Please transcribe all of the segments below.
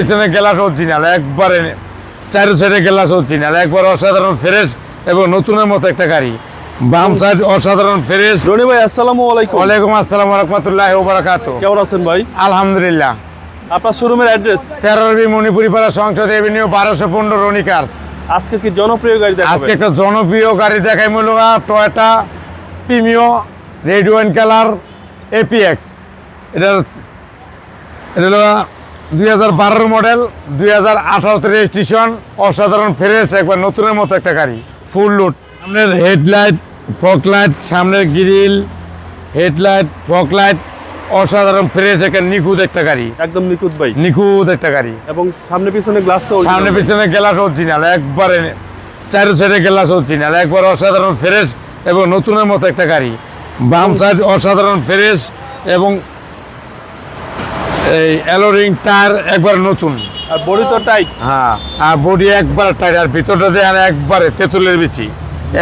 পিছনে glass original একবারে চারো সাইডে গ্লাস অরিজিনাল একবার অসাধারণ ফ্রেশ এবং নতুনের মতো একটা গাড়ি। বাম সাইড অসাধারণ ফ্রেশ। রনি ভাই আসসালামু আলাইকুম। ওয়ালাইকুম আসসালাম রহমতুল্লাহ ওবরাকাত কেমন আছেন ভাই? আলহামদুলিল্লাহ। আপনার শোরুমের অ্যাড্রেস মণিপুরি পাড়া সংসদ এভিনিউ বারোশো পনেরো রনি কার্স আজকে কি জনপ্রিয় গাড়ি আজকে একটা জনপ্রিয় গাড়ি দেখাই মূলত Toyota Premio red wine colour APX এটা এটা দুই হাজার মডেল দুই হাজার আঠারোতে রেজিস্ট্রেশন অসাধারণ ফ্রেশ একবার নতুনের মতো একটা গাড়ি ফুল লুট সামনের হেডলাইট ফক লাইট সামনের গ্রিল হেডলাইট ফক লাইট অসাধারণ ফ্রেশ একটা নিখুঁত একটা গাড়ি। একদম নিখুঁত ভাই। নিখুঁত একটা গাড়ি। এবং সামনে পিছনে গ্লাস তো সামনে পিছনে গ্লাস অরিজিনাল একবারে চারো সাইডে গ্লাস অরিজিনাল একবার অসাধারণ ফ্রেশ এবং নতুনের মতো একটা গাড়ি। বাম সাইড অসাধারণ ফ্রেশ এবং এই অ্যালোরিং টায়ার একবার নতুন। আর বডি তো টাইট হ্যাঁ আর বডি একবার টায়ার আর ভিতরটা দেন একবারে তেঁতুলের বিচি।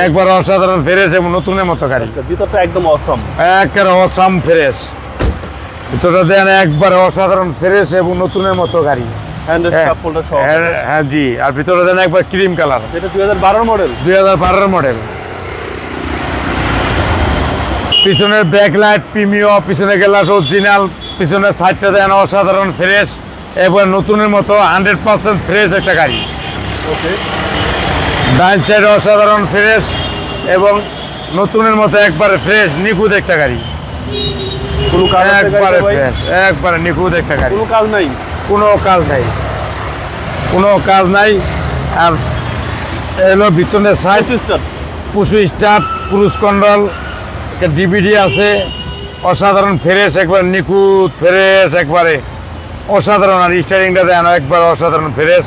একবার অসাধারণ ফ্রেশ এবং নতুনের মতো গাড়ি। ভিতরটা একদম অসম একেবারে অসাম ফ্রেশ ভিতরটা দেন একবারে অসাধারণ ফ্রেশ এবং নতুনের মতো গাড়ি। হ্যাঁ, হ্যাঁ, হ্যাঁ জি। আর ভিতরে দেন একবার ক্রিম কালার যেটা দুই হাজার বারোর মডেল দুই হাজার বারোর মডেল পিছনের ব্যাক লাইট প্রিমিও পিছনে গ্লাস অরিজিনাল পিছনের সাইডটা দেন অসাধারণ ফ্রেশ এবার নতুনের মতো হান্ড্রেড পার্সেন্ট ফ্রেশ একটা গাড়ি। ওকে ডাইন সাইড অসাধারণ ফ্রেশ এবং নতুনের মতো একবারে ফ্রেশ নিখুঁত একটা গাড়ি। একবারে ফ্রেশ একবারে নিখুঁত একটা গাড়ি। কোনো কাজ নাই? কোনো কাজ নাই। কোনো কাজ নাই। আর এলো ভিতরে সাইড সিস্টার পুশু স্টার্ট পুরুষ কন্ডল। একটা ডিভিডি আছে। অসাধারণ ফ্রেশ একবার নিখুঁত ফ্রেশ একবারে। অসাধারণ আর স্টারিংটা দেন একবার অসাধারণ ফ্রেশ।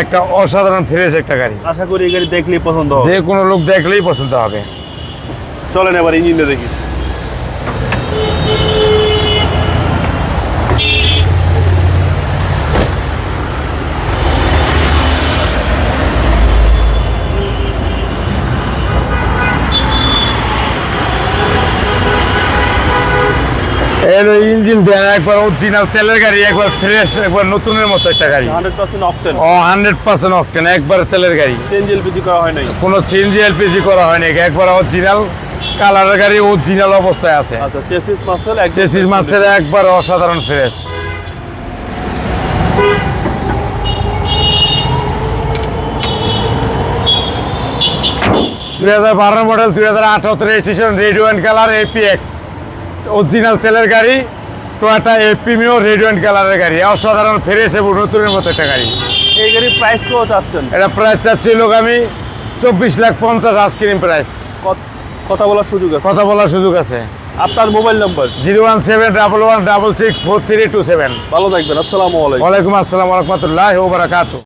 একটা অসাধারণ ফ্রেশ একটা গাড়ি। আশা করি এই গাড়ি দেখলেই পছন্দ হবে। যে কোনো লোক দেখলেই পছন্দ হবে। চলেন এবার ইঞ্জিনটা দেখি। এর ইঞ্জিন দেন একবার অরিজিনাল তেলের গাড়ি একবার ফ্রেশ একবার নতুনের মতো একটা গাড়ি। হান্ড্রেড পার্সেন্ট অকটেন ও হান্ড্রেড পার্সেন্ট অকটেন একবার তেলের গাড়ি। চেঞ্জ এলপিজি করা হয় নাই। কোনো সিএনজি এলপিজি করা হয়নি একবার অরিজিনাল কালারের গাড়ি অরিজিনাল অবস্থায় আছে। আচ্ছা চেসিস মাসেল চেসিস মাছের একবার অসাধারণ ফ্রেশ দুই হাজার বারো মডেল দুই হাজার আঠারো registration red and colour APX original তেলের গাড়ি টয়োটা এপিমিও রেড ওয়ান কালারের গাড়ি অসাধারণ ফ্রেশ এবং নতুনের মতো একটা গাড়ি। এই গাড়ির প্রাইস কত চাচ্ছেন? এটা প্রাইস চাচ্ছি লোক আমি চব্বিশ লাখ পঞ্চাশ আইসক্রিম প্রাইস কথা বলার সুযোগ আছে? কথা বলার সুযোগ আছে। আপনার mobile number zero one seven double one double six four three two seven. ভালো থাকবেন আসসালামু আলাইকুম। ওয়ালাইকুম আসসালাম রহমতুল্লাহ ওবরাকাতু